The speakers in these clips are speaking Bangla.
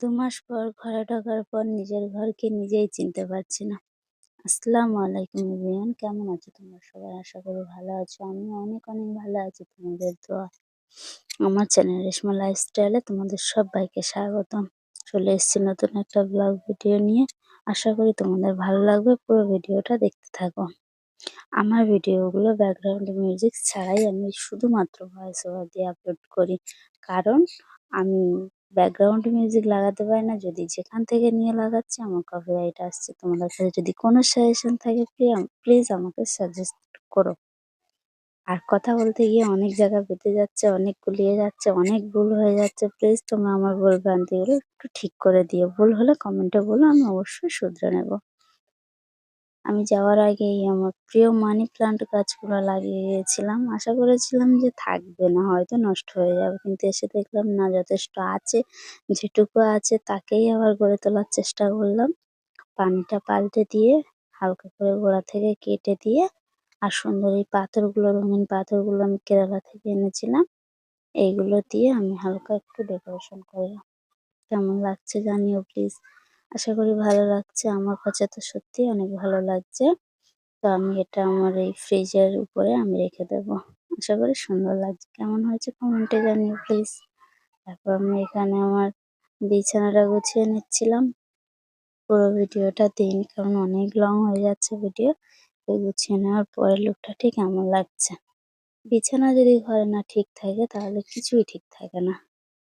দু মাস পর ঘরে ঢোকার পর নিজের ঘরকে নিজেই চিনতে পারছি না। আসসালামু আলাইকুম এভরিওয়ান কেমন আছো তোমরা সবাই? আশা করি ভালো আছো। আমি অনেক অনেক ভালো আছি। তোমাদের দোয়া। আমার চ্যানেল রেশমা লাইফস্টাইলে তোমাদের সবাইকে স্বাগতম। চলে এসেছি নতুন একটা ব্লগ ভিডিও নিয়ে। আশা করি তোমাদের ভালো লাগবে। পুরো ভিডিওটা দেখতে থাকো। আমার ভিডিওগুলো ব্যাকগ্রাউন্ড মিউজিক ছাড়াই আমি শুধুমাত্র ভয়েস ওভার দিয়ে আপলোড করি। কারণ আমি ব্যাকগ্রাউন্ড মিউজিক লাগাতে পারি না, যদি যেখান থেকে নিয়ে লাগাচ্ছি আমার কপিরাইট আসছে। তোমাদের কাছে যদি কোনো সাজেশন থাকে প্লিজ আমাকে সাজেস্ট করো। আর কথা বলতে গিয়ে অনেক জায়গা বেঁধে যাচ্ছে, অনেক গুলিয়ে যাচ্ছে, অনেক ভুল হয়ে যাচ্ছে। প্লিজ তোমরা আমার ভুল ভ্রান্তিগুলো একটু ঠিক করে দিও। ভুল হলে কমেন্টে বলো, আমি অবশ্যই শুধরে নেব। আমি যাওয়ার আগেই আমার প্রিয় মানি প্লান্ট গাছগুলো লাগিয়ে গিয়েছিলাম আশা করেছিলাম যে থাকবে না, হয়তো নষ্ট হয়ে যাবে। কিন্তু এসে দেখলাম, না, যথেষ্ট আছে। যেটুকু আছে তাকেই আবার গড়ে তোলার চেষ্টা করলাম। পানিটা পাল্টে দিয়ে, হালকা করে গোড়া থেকে কেটে দিয়ে, আর সুন্দর এই পাথরগুলো, রঙিন পাথরগুলো আমি কেরালা থেকে এনেছিলাম। এইগুলো দিয়ে আমি হালকা একটু ডেকোরেশন করলাম। কেমন লাগছে জানিও প্লিজ আশা করি ভালো লাগছে। আমার কাছে তো সত্যি অনেক ভালো লাগছে। তো আমি এটা আমার এই ফ্রিজের উপরে আমি রেখে দেবো। আশা করি সুন্দর লাগছে। কেমন হয়েছে কমেন্টে জানিও প্লিজ তারপর আমি এখানে আমার বিছানাটা গুছিয়ে নিচ্ছিলাম। পুরো ভিডিওটা দিন, কারণ অনেক লং হয়ে যাচ্ছে ভিডিও তো গুছিয়ে নেওয়ার পরে লুকটা ঠিক এমন লাগছে। বিছানা যদি ঘরে না ঠিক থাকে, তাহলে কিছুই ঠিক থাকে না।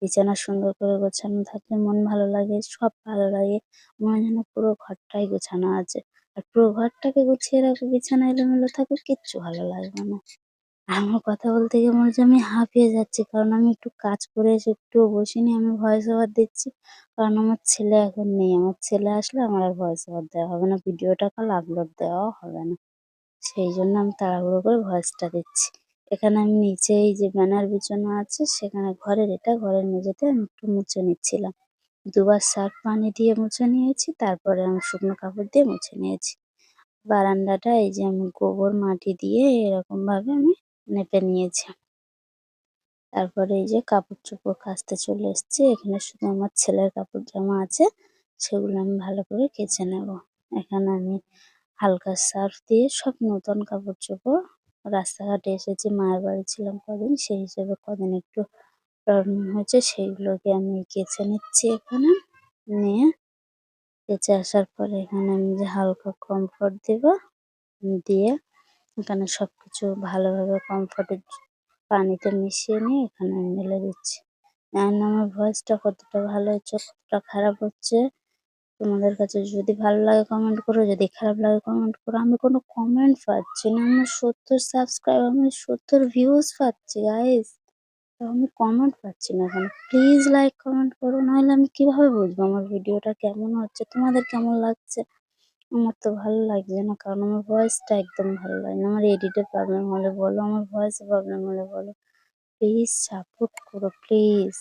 বিছানা সুন্দর করে গোছানো থাকলে মন ভালো লাগে, সব ভালো লাগে। মনে যেন পুরো ঘরটাই গোছানো আছে। আর পুরো ঘরটাকে গুছিয়ে রাখো, বিছানা এলোমেলো থাকলে কিচ্ছু ভালো লাগবে না। আমার কথা বলতে গিয়ে মনে হচ্ছে আমি হাঁপিয়ে যাচ্ছি, কারণ আমি একটু কাজ করে এসে একটু বসিনি, আমি ভয়েস ওভার দিচ্ছি। কারণ আমার ছেলে এখন নেই, আমার ছেলে আসলে আমার আর ভয়েস ওভার দেওয়া হবে না ভিডিওটা কাল আপলোড দেওয়াও হবে না। সেই জন্য আমি তাড়াহুড়ো করে ভয়েসটা দিচ্ছি। এখানে আমি নিচে এই যে ব্যানার বিছানো আছে, সেখানে ঘরের এটা, ঘরের মেঝেতে আমি একটু মুছে নিচ্ছিলাম। দুবার সার্ফ পানি দিয়ে মুছে নিয়েছি, তারপরে আমি শুকনো কাপড় দিয়ে মুছে নিয়েছি। বারান্দাটা এই যে আমি গোবর, মাটি দিয়ে এরকম ভাবে আমি নেপে নিয়েছি। তারপরে এই যে কাপড় চোপড় কাচতে চলে এসেছি, এখানে শুধু আমার ছেলের কাপড় জামা আছে, সেগুলো আমি ভালো করে কেচে নেব। এখানে আমি হালকা সার্ফ দিয়ে সব নতুন কাপড় চোপড় রাস্তাঘাটে এসেছি, মায়ের বাড়ি ছিলাম কদিন, সেই হিসেবে কদিন একটু প্রবলেম হয়েছে, সেইগুলোকে আমি কেচে নিচ্ছি এখানে। নিয়ে কেচে আসার পরে এখানে আমি যে হালকা কমফোর্ট দেব, দিয়ে এখানে সব সবকিছু ভালোভাবে কমফোর্টের পানিতে মিশিয়ে নিয়ে এখানে আমি মেলে দিচ্ছি। জানি আমার ভয়েসটা কতটা ভালো হচ্ছে কতটা খারাপ হচ্ছে তোমাদের কাছে যদি ভালো লাগে কমেন্ট করো, যদি খারাপ লাগে কমেন্ট করো, আমি কোনো কমেন্ট পাচ্ছি না আমার সত্তর সাবস্ক্রাইব আমি সত্তর ভিউজ পাচ্ছি গাইস আমি কমেন্ট পাচ্ছি না এখন প্লিজ লাইক কমেন্ট করো, নাহলে আমি কীভাবে বুঝব আমার ভিডিওটা কেমন হচ্ছে, তোমাদের কেমন লাগছে? আমার তো ভালো লাগছে না, কারণ আমার ভয়েসটা একদম ভালো লাগে না। আমার এডিটের প্রবলেম হলে বলো, আমার ভয়েসে প্রবলেম হলে বলো। প্লিজ সাপোর্ট করো প্লিজ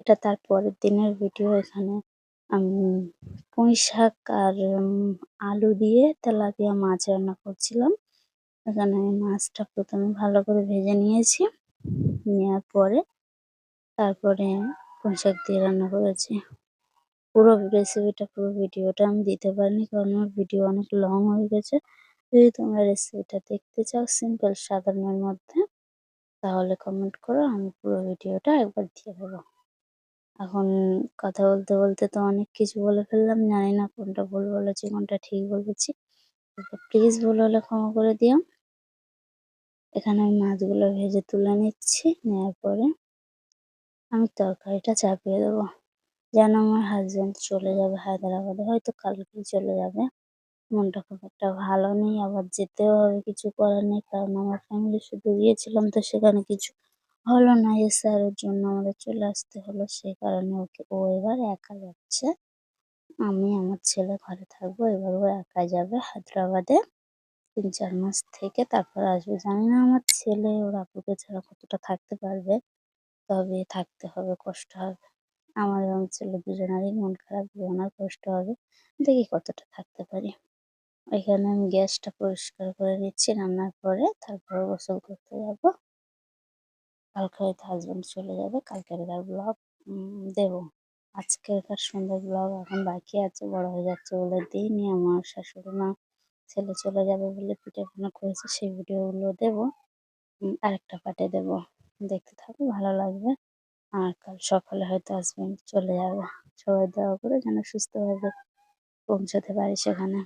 এটা তার পরের দিনের ভিডিও এখানে। আমি, পুঁই শাক আর, উম, আলু দিয়ে তেলাপিয়া মাছ রান্না করছিলাম। এখানে মাছটা প্রথমে ভালো করে ভেজে নিয়েছি। নেওয়ার পরে তারপরে পুঁই শাক দিয়ে রান্না করেছি। পুরো রেসিপিটা পুরো ভিডিওটা আমি দিতে পারিনি কারণ আমার ভিডিও অনেক লং হয়ে গেছে। যদি তোমরা রেসিপিটা দেখতে চাও সিম্পল সাধারণের মধ্যে, তাহলে কমেন্ট করো, আমি পুরো ভিডিওটা একবার দিয়ে দেবো। এখন কথা বলতে বলতে তো অনেক কিছু বলে ফেললাম। জানি না কোনটা ভুল বলেছি, কোনটা ঠিক বলেছি। প্লিজ ভুল হলে ক্ষমা করে দিও। এখানে আমি মাছগুলো ভেজে তুলে নিচ্ছি নেওয়ার পরে আমি তরকারিটা চাপিয়ে দেবো। যেন আমার হাজবেন্ড চলে যাবে হায়দ্রাবাদে, হয়তো কালকেই চলে যাবে। মনটা খুব একটা ভালো নেই, আবার যেতেও হবে, কিছু করার নেই, কারণ আমার ফ্যামিলি শুধু গিয়েছিলাম তো সেখানে কিছু হলো না এ স্যারের জন্য আমাদের চলে আসতে হলো সেই কারণে ওকে, ও এবার একা যাচ্ছে। আমি আমার ছেলে ঘরে থাকব, এবার ও একা যাবে হায়দ্রাবাদে তিন চার মাস থেকে, তারপর আসবে। জানি না আমার ছেলে ওর আপুকে ছাড়া কতটা থাকতে পারবে, তবে থাকতে হবে, কষ্ট হবে। আমার এবং ছেলে দুজনারই মন খারাপ, দুজনার কষ্ট হবে। দেখি কতটা থাকতে পারি। এখানে আমি গ্যাসটা পরিষ্কার করে নিচ্ছি, রান্নার পরে তারপর গোসল করতে যাব। কালকে হয়তো হাজবেন্ড চলে যাবে কালকের আর ব্লগ দেবো। আজকেরকার সুন্দর ব্লগ এখন বাকি আছে, বড় হয়ে যাচ্ছে বলে দিইনি, আমার শাশুড়ি মা ছেলে চলে যাবে বলে পিঠে-পনা করেছে, সেই ভিডিও গুলো দেবো আরেকটা পার্ট -এ দেবো। দেখতে থাকো, ভালো লাগবে। আর কাল সকালে হয়তো হাসবেন্ড চলে যাবে। সবাই দোয়া করে যেন সুস্থভাবে পৌঁছাতে পারি সেখানে।